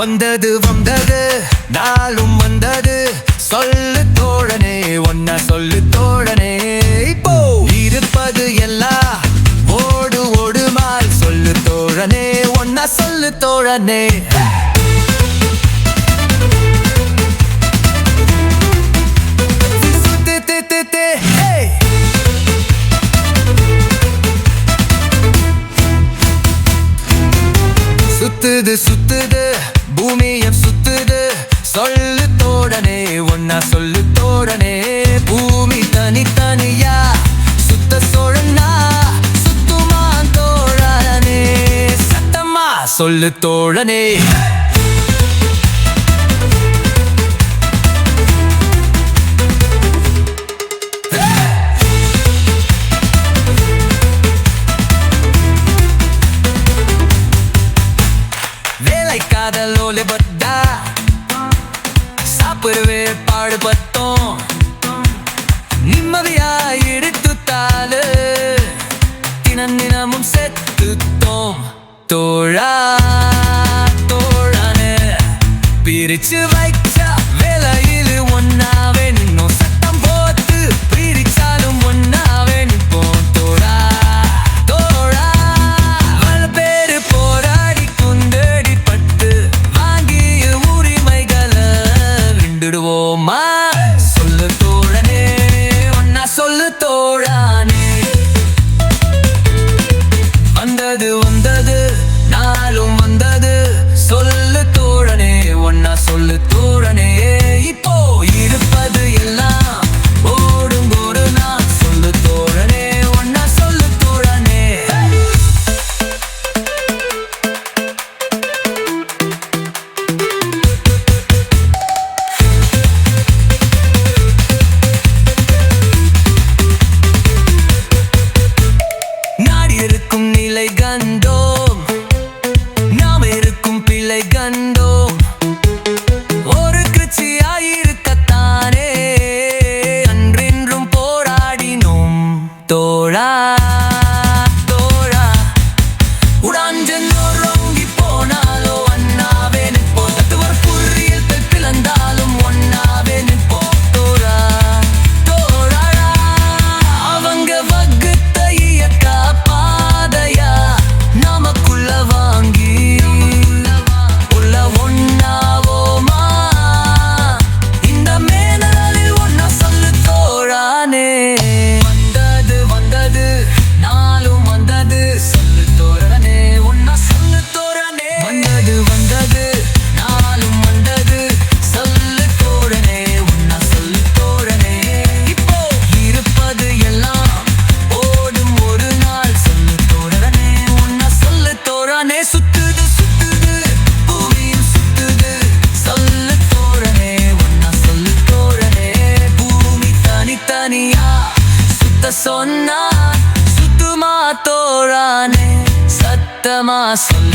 வந்தது வந்தது நாளும் வந்தது. சொல்லு தோழனே ஒன்ன சொல்லு தோழனே. இப்போ இருப்பது எல்லா ஓடு ஓடுமால். சொல்லு தோழனே ஒன்ன சொல்லு தோழனே. சுத்துது சுத்துது. பூமியம் சுத்துது. சொல்லு தோடனே ஒன்னா சொல்லு தோடனே. பூமி தனித்தனியா சுத்த சோழனா சுத்துமா தோழனே. சத்தமா சொல்லு தோழனே. வேலை காதல் ஒளிபத்தா சாப்பிடுவே பாடுபட்டோம். நிம்மதியா எடுத்து தாளு. தினம் தினமும் செத்துத்தோம் தோழா தோழானு பிரிச்சு வைக்க ahora. lugar. Anlatamazsın